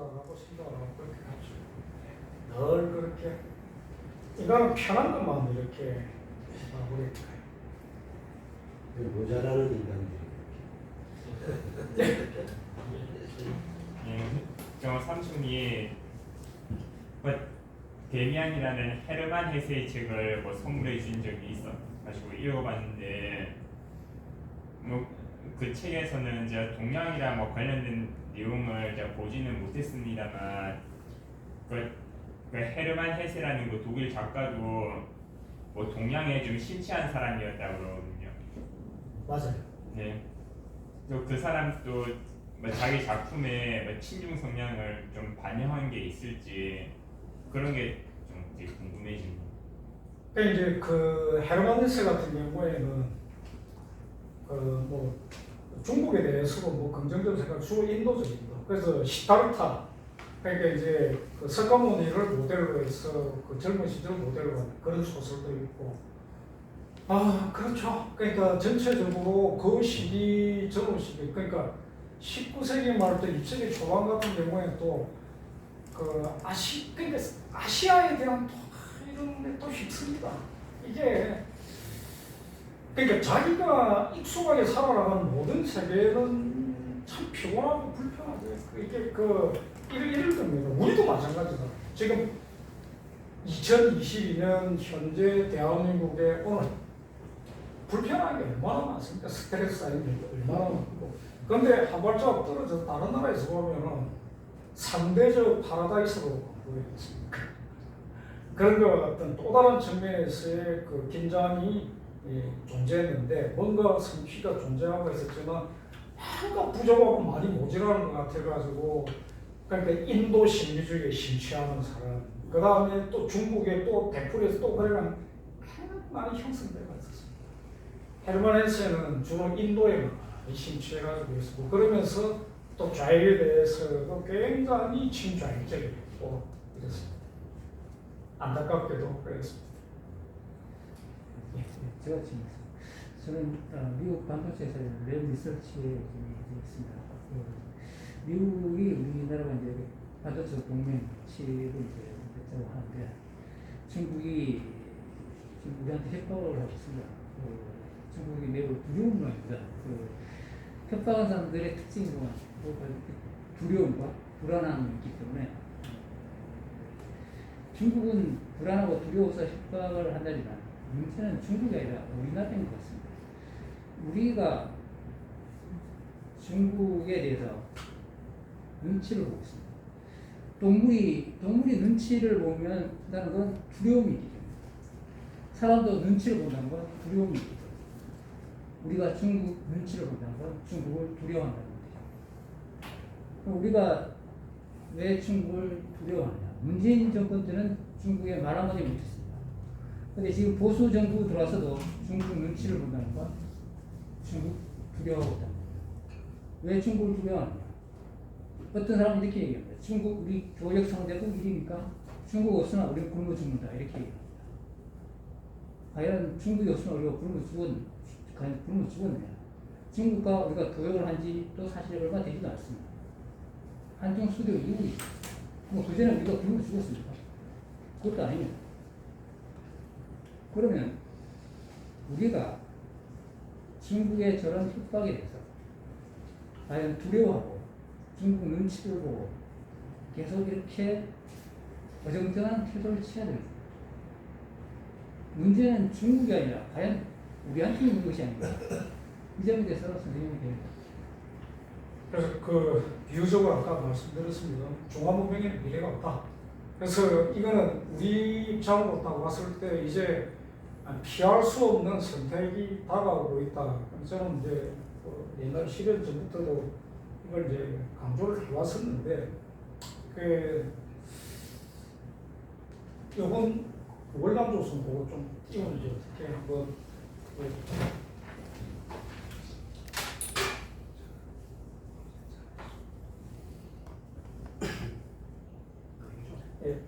거다라고 생각을 하고 그렇게 갔죠. 늘 그렇게 이거는 편한 것만 이렇게 마무리할까요? 그 모자라는 인간들이 예, 저 삼촌이 뭐 데미안이라는 헤르만 헤세의 책을 뭐 선물해 준 적이 있어 가지고 읽어봤는데 뭐 그 책에서는 이제 동양이랑 뭐 관련된 내용을 이제 보지는 못했습니다만 그, 그 헤르만 헤세라는 그 독일 작가도 뭐 동양에 좀 심취한 사람이었다고 그러거든요. 맞아요. 네. 또 그 사람도 뭐 자기 작품에 뭐 친중 성향을 좀 반영한 게 있을지 그런 게 좀 궁금해집니다. 그러니까 이제 그 헤르만 헤세 같은 경우에는 그뭐 중국에 대해서도 뭐 긍정적인 생각 주로 인도적입니다. 그래서 시타르타 그러니까 이제 그 석가모니를 모델로 해서 그 젊은 시절 모델로 하는 그런 소설도 있고 아 그렇죠. 그러니까 전체적으로 그 시기 젊은 시기 그러니까 19세기 말부터 20세기 초반 같은 경우에는 또그 아시 그러니까 아시아에 대한 또 이런 게또 휩습니다. 이게 그러니까 자기가 익숙하게 살아가는 모든 세계는 참 피곤하고 불편하고 이게 그 예를, 예를 들면 우리도 마찬가지다. 지금 2022년 현재 대한민국의 오늘 불편한 게 얼마나 많습니까? 스트레스 게 얼마나 많고. 근데 한 발자국 떨어져 다른 나라에서 보면은 상대적 파라다이스로 보이겠습니까? 그런 것 같은 또 다른 측면에서의 그 긴장이 예, 존재했는데 뭔가 성취가 존재하고 있었지만 뭔가 부족하고 많이 모자라는 것 같아가지고 그러니까 인도 심리주의에 심취하는 사람 그 다음에 또 중국에 또 대풀에서 또 그래가 많이 형성되어 있었습니다. 헤르만 헤세는 주로 인도에 많이 심취해가지고 있었고 그러면서 또 좌익에 대해서도 굉장히 친좌익적이고 이랬습니다. 안타깝게도 그랬습니다. 예, 제가 지금 저는 어, 미국 반도체에서 랩 리서치에 있습니다. 그 미국이 우리나라가 이제 반도체 동맹 치를 이제 맺자고 하는데 중국이 지금 우리한테 협박을 하고 있습니다. 그 중국이 매우 두려운 모양입니다. 그 협박한 사람들의 특징이 뭐냐? 뭐 두려움과 불안함이 있기 때문에 중국은 불안하고 두려워서 협박을 한다지만 문제는 중국이 아니라 우리나라인 것 같습니다. 우리가 중국에 대해서 눈치를 보고 있습니다. 동물이 동물이 눈치를 보면 한다는 건 두려움이 있기 때문에 사람도 눈치를 본다는 건 두려움이 있기 때문에 우리가 중국 눈치를 본다는 건 중국을 두려워한다는 거죠. 우리가 왜 중국을 두려워하느냐? 문재인 정권 때는 중국에 말 한마디 못했습니다. 근데 지금 보수 정부 들어와서도 중국 눈치를 본다는 건 중국 두려워하고 있다는 거예요. 왜 중국을 두려워하느냐? 어떤 사람은 이렇게 얘기합니다. 중국 우리 교역 상대국 1위니까 중국 없으나 우리는 굶어 죽는다 이렇게 얘기합니다. 과연 중국이 없으면 우리가 굶어 죽었 과연 굶어 죽었느냐? 중국과 우리가 교역을 한 지도 사실 얼마 되지도 않습니다. 한중 수교 이후에 뭐 그전에 우리가 굶어 죽었습니까? 그것도 아닙니다. 그러면 우리가 중국의 저런 협박에 대해서 과연 두려워하고 중국 눈치를 보고 계속 이렇게 어정쩡한 태도를 취해야 됩니다. 문제는 중국이 아니라 과연 우리한테 있는 것이 아닌가. 이 점에 대해서 선생님이 됩니다. 그래서 그 비유적으로 아까 말씀드렸습니다. 종합문명에는 미래가 없다. 그래서 이거는 우리 입장으로 딱 봤을 때 이제 피할 수 없는 선택이 다가오고 있다. 저는 이제 그 옛날 10년 전부터도 이걸 이제 강조를 해왔었는데 그 이번 월남 조선 보고 좀 띄워주죠. 어떻게 한번 그 예.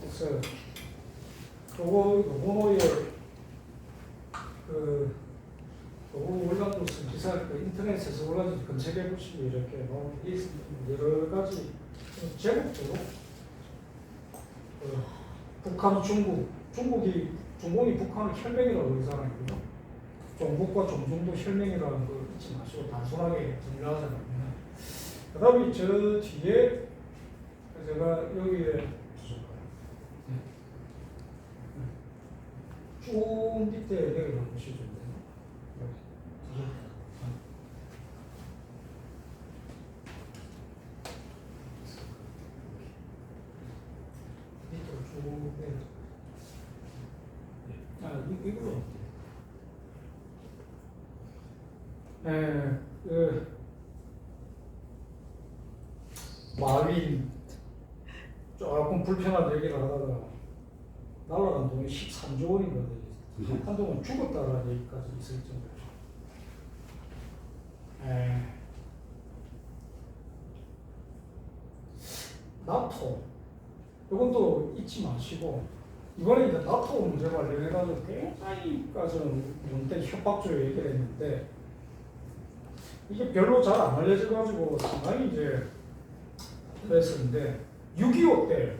그래서 요거 요거의 그 요거 올라온 기사 그 인터넷에서 올라온 검색해 보시면 이렇게 뭐 이- 여러 가지 제목적으로 그 북한 중국 중국이 중국이 북한을 혈맹이라고 그러잖아요. 종북과 종중도 혈맹이라는 거 잊지 마시고 단순하게 정리하자면 그 다음에 저 뒤에 제가 여기에 쭉 밑에 내려가 보시죠. 밑으로 쭉 내려. 아, 이- 이걸로. 예, 그 마윈 조금 얘기를 하다가 날라간 돈이 13조 원인가 되지. 한동안 죽었다라는 얘기까지 있을 정도로. 에, 나토. 이건 또 잊지 마시고 이번에 이제 나토 문제 관련해가지고 굉장히 까지는 문대 협박조에 얘기를 했는데 이게 별로 잘 안 알려져가지고 상당히 이제 그랬었는데 6.25때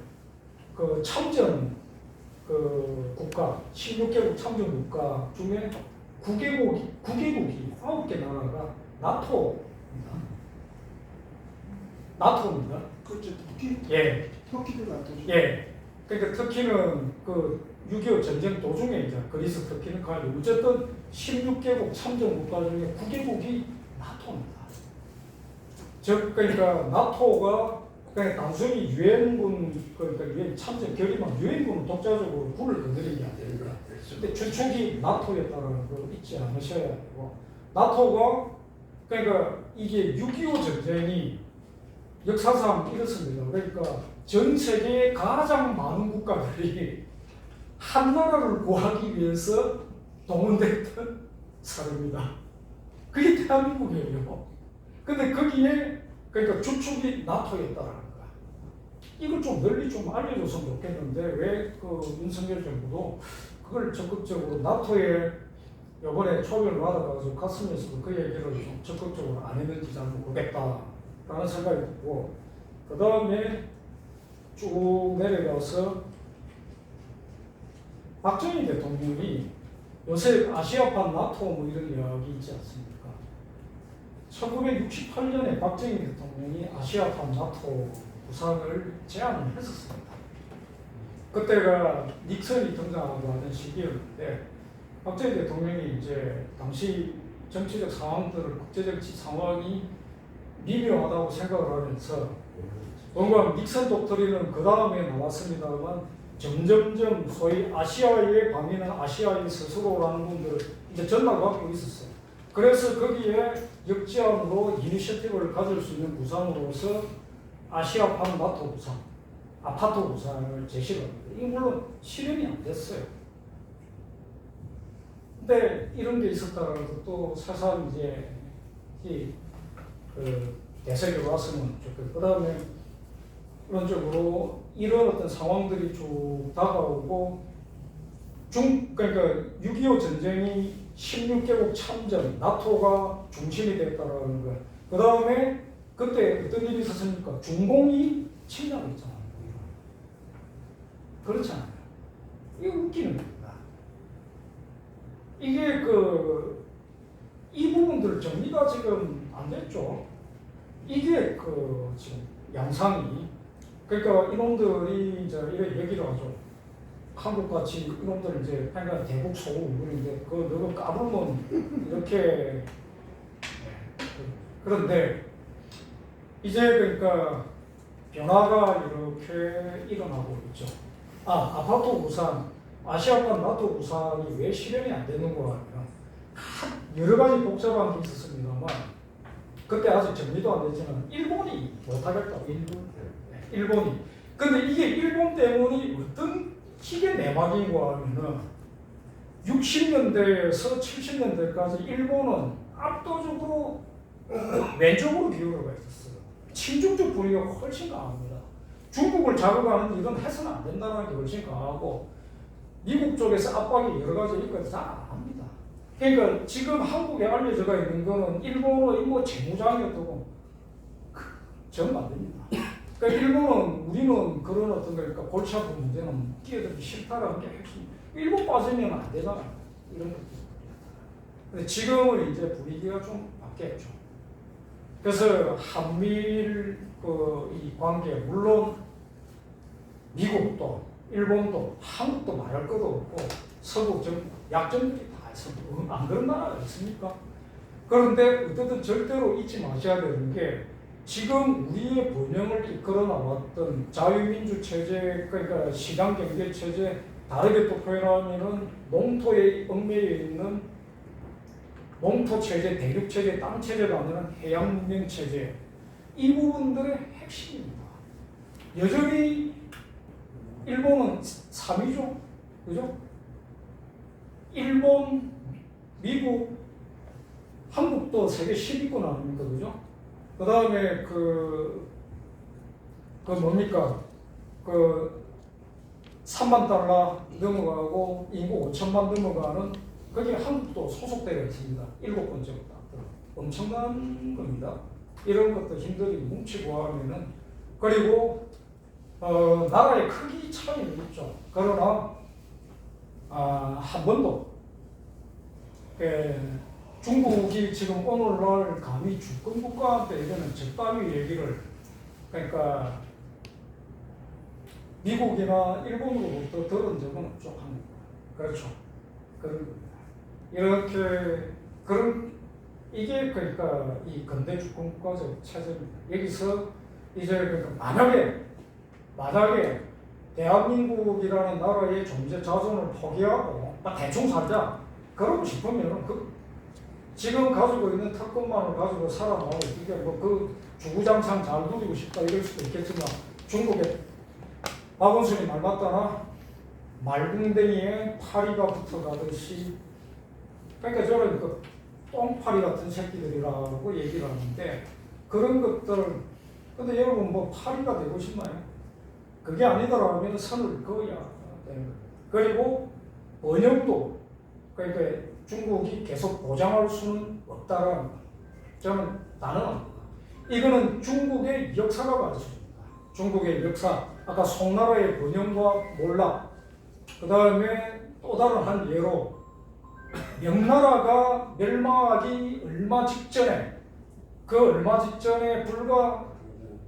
그 참전 그 국가 16개국 참전 국가 중에 9개국이 9개국이 9개 나라가 나토입니다. 나토입니다. 그렇죠. 터키, 예. 터키도 놔두죠. 예. 그러니까 터키는 그 6.25 전쟁 도중에 이제 그리스 터키는 가지고 어쨌든 16개국 참전 국가 중에 9개국이 나토입니다. 즉 그러니까 나토가 그냥 단순히 유엔군 그러니까 유엔 참전 결의만 유엔군 독자적으로 불을 건드린 게 아니니까 근데 주축이 나토였다는 걸 잊지 않으셔야 되고 나토가 그러니까 이게 6.25 전쟁이 역사상 이렇습니다. 그러니까 전 세계의 가장 많은 국가들이 한 나라를 구하기 위해서 동원됐던 사례입니다. 그게 대한민국이에요. 근데 거기에 그러니까 주축이 나토였다라는 거야. 이걸 좀 널리 좀 알려줬으면 좋겠는데 왜 그 윤석열 정부도 그걸 적극적으로 나토에 이번에 초빙을 받아가지고 갔으면서도 그 얘기를 좀 적극적으로 안 했는지 잘 모르겠다라는 생각이 들고 그 다음에 쭉 내려가서 박정희 대통령이 요새 아시아판 나토 뭐 이런 이야기 있지 않습니까? 1968년에 박정희 대통령이 아시아판 나토 구상을 제안을 했었습니다. 그때가 닉슨이 등장하고 하던 시기였는데 박정희 대통령이 이제 당시 정치적 상황들을 국제정치 상황이 미묘하다고 생각을 하면서 뭔가 닉슨 독트린은 그 다음에 나왔습니다만 점점점 소위 아시아의 방위는 아시아의 스스로라는 분들을 이제 전달받고 있었어요. 그래서 거기에 역지함으로 이니셔티브를 가질 수 있는 구상으로서 아시아판 나토 구상, 아파트 구상을 제시를 합니다. 이게 물론 실현이 안 됐어요. 근데 이런 게 있었다라도 또 사상 이제 이그 대세로 왔으면 좋겠고 그 다음에 이론적으로 이런 어떤 상황들이 쭉 다가오고 중 그러니까 6.25 전쟁이 16개국 참전 나토가 중심이 됐다라는 거. 그 다음에 그때 어떤 일이 있었습니까? 중공이 침략했잖아요. 그렇잖아요. 이게 웃기는 겁니다. 이게 그 이 부분들 정리가 지금 안 됐죠. 이게 그 지금 양상이 그러니까 이놈들이 이제 이런 얘기를 하죠. 한국같이 이놈들 이제 그러니까 대북 소국인데 그 너가 까불면 이렇게 그런데 이제 그러니까 변화가 이렇게 일어나고 있죠. 아 아파트 구상 아시아판 나토 구상이 왜 실현이 안 되는 거 하면 여러 가지 복잡한 게 있었습니다만 그때 아직 정리도 안 됐지만 일본이 못하겠다고 일본 일본이 근데 이게 일본 때문이 어떤 희게 내막인가 하면은 60년대에서 70년대까지 일본은 압도적으로 왼쪽으로 기울어가 있었어요. 친중적 분위기가 훨씬 강합니다. 중국을 자극하는 일은 해서는 안 된다는 게 훨씬 강하고 미국 쪽에서 압박이 여러 가지 있거든 잘안 합니다. 그러니까 지금 한국에 알려져가 있는 거는 일본의 뭐 재무장이었다고 정안 됩니다. 그러니까 일본은 우리는 그런 어떤 거니까 골치 아픈 문제는 끼어들기 싫다라는 게 핵심. 일본 빠지면 안 되잖아. 이런 것들. 근데 지금은 이제 분위기가 좀 바뀌었죠. 그래서 한미일 그이 관계 물론 미국도 일본도 한국도 말할 것도 없고 서구 좀 약점들이 다 있어. 음, 안 그런 나라가 있습니까? 그런데 어쨌든 절대로 잊지 마셔야 되는 게 지금 우리의 번영을 이끌어 나왔던 자유민주 체제 그러니까 시장 경제 체제 다르게 또 표현하면은 농토에 얽매여 있는 농토 체제, 대륙 체제, 땅 체제가 아니라 해양 문명 체제 이 부분들의 핵심입니다. 여전히 일본은 3위죠, 그죠? 일본, 미국, 한국도 세계 10위권 아닙니까, 그죠? 그 다음에 그, 그 뭡니까, 그 3만 달러 넘어가고 인구 5천만 넘어가는 거기에 한국도 소속되어 있습니다. 일곱 번째부터 엄청난 겁니다. 이런 것도 힘들이 뭉치고 하면은 그리고 어, 나라의 크기 차이는 있죠. 그러나 아, 한 번도 에, 중국이 지금 오늘날 감히 주권 국가한테 이거는 적당히 얘기를 그러니까 미국이나 일본으로부터 들은 적은 없죠. 한국. 그렇죠. 그런 겁니다. 이렇게 그런 이게 그러니까 이 근대 주권 국가적 체제입니다. 여기서 이제 그러니까 만약에 만약에 대한민국이라는 나라의 존재 자존을 포기하고 막 대충 살자 그러고 싶으면은 그 지금 가지고 있는 특권만을 가지고 살아나고 이게 뭐 그 주구장창 잘 누리고 싶다 이럴 수도 있겠지만 중국에 박원순이 말 맞다나 말궁뎅이에 파리가 붙어가듯이 그러니까 저는 그 똥파리 같은 새끼들이라고 얘기를 하는데 그런 것들 근데 여러분 뭐 파리가 되고 싶나요? 그게 아니더라면 선을 그어야 되는 거예요. 그리고 번영도 그러니까 중국이 계속 보장할 수는 없다라는 거. 저는 단언합니다. 이거는 중국의 역사가 가르쳐줍니다. 중국의 역사. 아까 송나라의 번영과 몰락. 그 다음에 또 다른 한 예로 명나라가 멸망하기 얼마 직전에 그 얼마 직전에 불과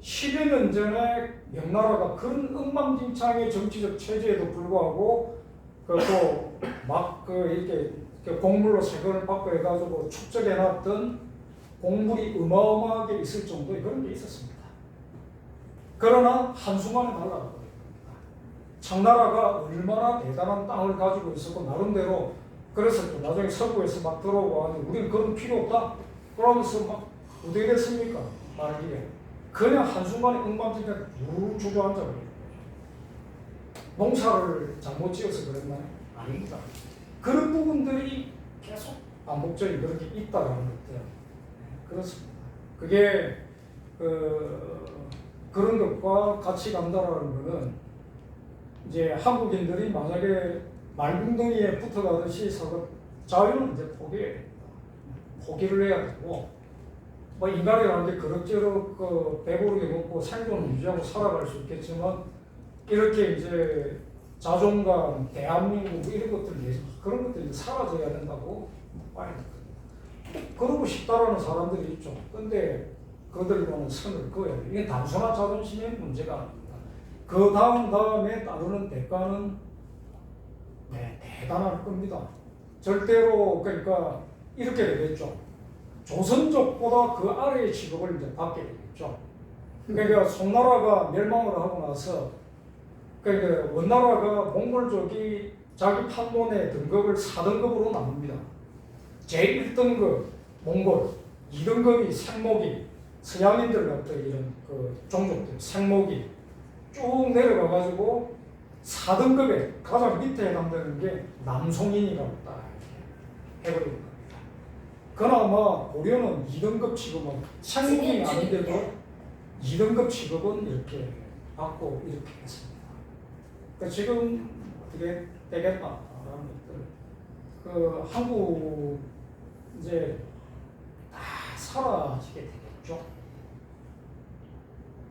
10여 년 전에 명나라가 그런 엉망진창의 정치적 체제에도 불구하고 그또막 그 이렇게 그 곡물로 세금을 받고 해가지고 축적해놨던 곡물이 어마어마하게 있을 정도의 그런 게 있었습니다. 그러나 한순간에 날아가버립니다. 청나라가 얼마나 대단한 땅을 가지고 있었고 나름대로 그래서 또 나중에 서구에서 막 들어오고 하는데 우리는 그런 필요 없다. 그러면서 막 어떻게 됐습니까? 말기에 그냥 한순간에 엉망진창 쭉 주저앉아 버려요. 농사를 잘못 지어서 그랬나요? 아닙니다. 그런 부분들이 계속 반복적인 그런 게 있다라는 것들 네, 그렇습니다. 그게 그 그런 것과 같이 간다라는 거는 이제 한국인들이 만약에 말궁덩이에 붙어가듯이 서로 자유는 이제 포기해야 됩니다. 포기를 해야 되고 뭐 인간이라는 게 그럭저럭 그 배부르게 먹고 생존을 유지하고 살아갈 수 있겠지만 이렇게 이제 자존감, 대한민국 뭐 이런 것들 그런 것들이 사라져야 된다고 봐야 됩니다. 그러고 싶다라는 사람들이 있죠. 근데 그들과는 선을 그어야 돼. 이게 단순한 자존심의 문제가 아닙니다. 그 다음 다음에 따르는 대가는 네, 대단할 겁니다. 절대로 그러니까 이렇게 되겠죠. 조선족보다 그 아래의 직업을 이제 받게 되겠죠. 그러니까 송나라가 멸망을 하고 나서 그러니까 원나라가 몽골족이 자기 판본의 등급을 4등급으로 나눕니다. 제1등급 몽골, 2등급이 생목이 서양인들 같은 이런 그 종족들 생목이 쭉 내려가 가지고 4등급에 가장 밑에 해당되는 게 남송인이라고 딱 이렇게 해버리는 겁니다. 그나마 고려는 2등급 취급은 생목이 아닌데도 2등급 취급은 이렇게 받고 이렇게 했습니다. 그 지금 어떻게 되겠다 라는 것들 그 한국 이제 다 사라지게 되겠죠.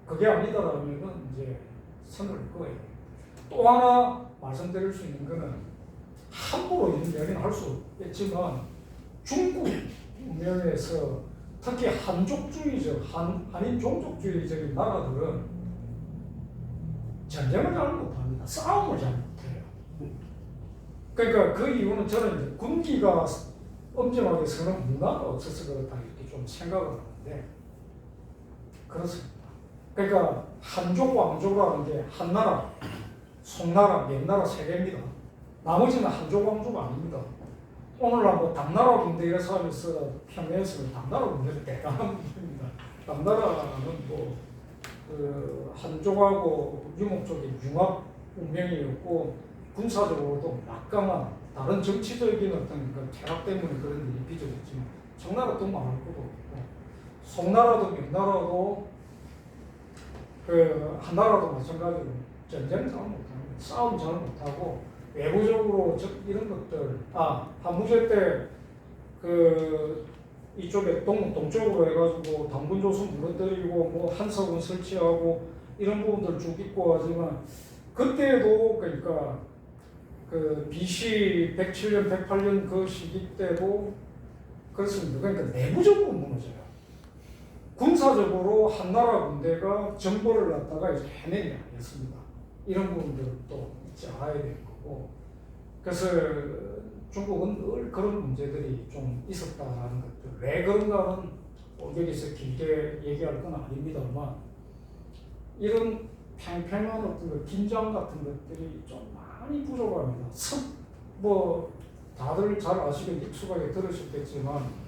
그게 아니다라면 이제 선을 그어야 돼요. 또 하나 말씀드릴 수 있는 거는 함부로 이런 이야기는 할 수 없겠지만 중국 면에서 특히 한족주의적, 한, 한인 종족주의적인 나라들은 전쟁을 잘 못합니다. 싸움을 잘 못해요. 그러니까 그 이유는 저는 군기가 엄정하게 서는 문화가 없어서 그렇다 이렇게 좀 생각을 하는데 그렇습니다. 그러니까 한족 왕족이라는 게 한 나라, 송나라, 명나라 세 개입니다. 나머지는 한족 왕조가 아닙니다. 오늘날 뭐 당나라 군대에서 하면서 평양에서는 당나라 군대는 대단한 군대입니다. 당나라는 뭐, 그, 한족하고 유목족의 융합 운명이었고, 군사적으로도 막강한 다른 정치적인 어떤 그 퇴락 때문에 그런 일이 빚어졌지만, 청나라도 말할 것도 없고, 송나라도 명나라도 그 한나라도 마찬가지로 전쟁 잘 못하고 싸움 잘 못하고 외부적으로 저 이런 것들 아 한무제 때그 이쪽에 동 동쪽으로 해가지고 당군 조선 무너뜨리고 뭐 한석원 설치하고 이런 부분들 쭉 있고 하지만 그때도 그러니까 그 BC 107년 108년 그 시기 때도 그렇습니다. 그러니까 내부적으로 무너져요. 군사적으로 한 나라 군대가 정보를 갖다가 이제 해내지 않겠습니다. 이런 부분들도 이제 알아야 될 거고. 그래서 중국은 늘 그런 문제들이 좀 있었다라는 것들. 왜 그런가는 뭐 여기서 길게 얘기할 건 아닙니다만 이런 팽팽한 어떤 그 긴장 같은 것들이 좀 많이 부족합니다. 습, 뭐 다들 잘 아시고 익숙하게 들으셨겠지만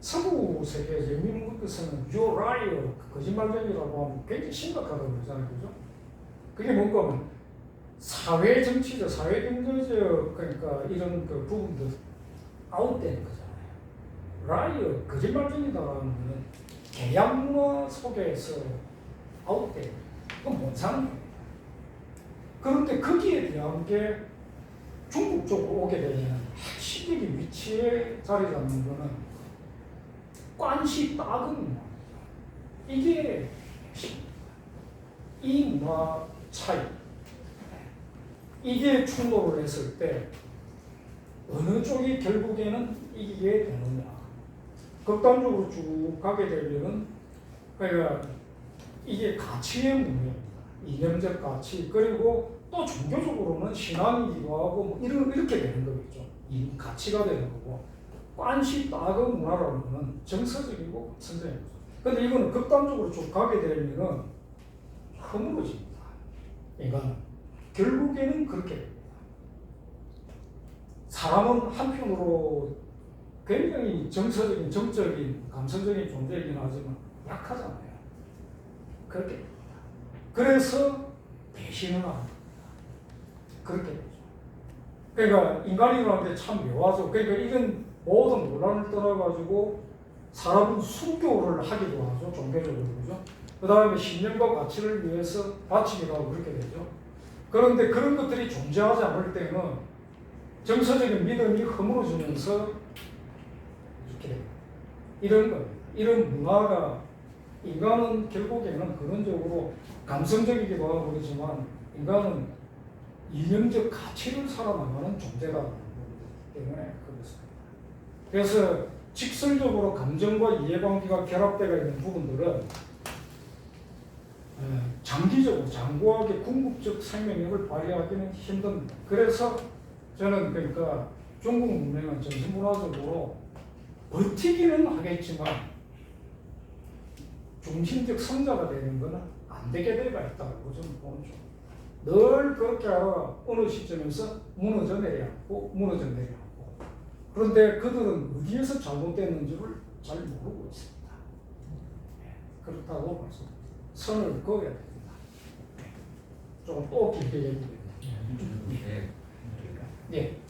서구 세계人民문학에서는 you liar 거짓말쟁이라고 하면 굉장히 심각하다고 그러잖아요, 그죠? 그게 뭔가 하면 사회 정치적, 사회 경제적 그러니까 이런 그 부분들 아웃되는 거잖아요. liar 거짓말쟁이다라는 거는 문화 속에서 아웃되는 그건 못 사는 거예요. 그런데 거기에 대한 게 중국 쪽으로 오게 되면 핵심적인 위치에 자리 잡는 거는 관시 따금. 이게 핵심입니다. 이 문화 차이. 이게 충돌을 했을 때 어느 쪽이 결국에는 이기게 되느냐. 극단적으로 쭉 가게 되면은 그러니까 이게 가치의 문제입니다. 이념적 가치 그리고 또 종교적으로는 신앙이기도 하고 뭐 이런 이렇게 되는 거겠죠. 이 가치가 되는 거고 관시 따금 문화라는 거는 정서적이고 선정이죠. 근데 이거는 극단적으로 쭉 가게 되면은 허물어집니다. 인간은 결국에는 그렇게 됩니다. 사람은 한편으로 굉장히 정서적인, 정적인, 감성적인 존재이긴 하지만 약하잖아요. 그렇게 됩니다. 그래서 배신을 합니다. 그렇게 되죠. 그러니까 인간이라는 게 참 묘하죠. 그러니까 이런 모든 논란을 떠나가지고 사람은 순교를 하기도 하죠. 종교적으로 그죠. 그 다음에 신념과 가치를 위해서 바치기도 하고 그렇게 되죠. 그런데 그런 것들이 존재하지 않을 때는 정서적인 믿음이 허물어지면서 이렇게. 이런 거, 이런 문화가 인간은 결국에는 근원적으로 감성적이기도 하고 그렇지만 인간은 이념적 가치를 살아나가는 존재다 때문에 그렇습니다. 그래서 직설적으로 감정과 이해관계가 결합되어 있는 부분들은 에, 장기적으로 장구하게 궁극적 생명력을 발휘하기는 힘듭니다. 그래서 저는 그러니까 중국 문명은 정신문화적으로 버티기는 하겠지만 중심적 성자가 되는 것은 안 되게 되가 있다고 저는 보는 중. 늘 그렇게 어느 시점에서 무너져 내려앉고 무너져 내려앉고 그런데 그들은 어디에서 잘못됐는지를 잘 모르고 있습니다. 예, 그렇다고 말씀드립니다. 선을 그어야 됩니다. 예, 조금 또 길게. 네. 예.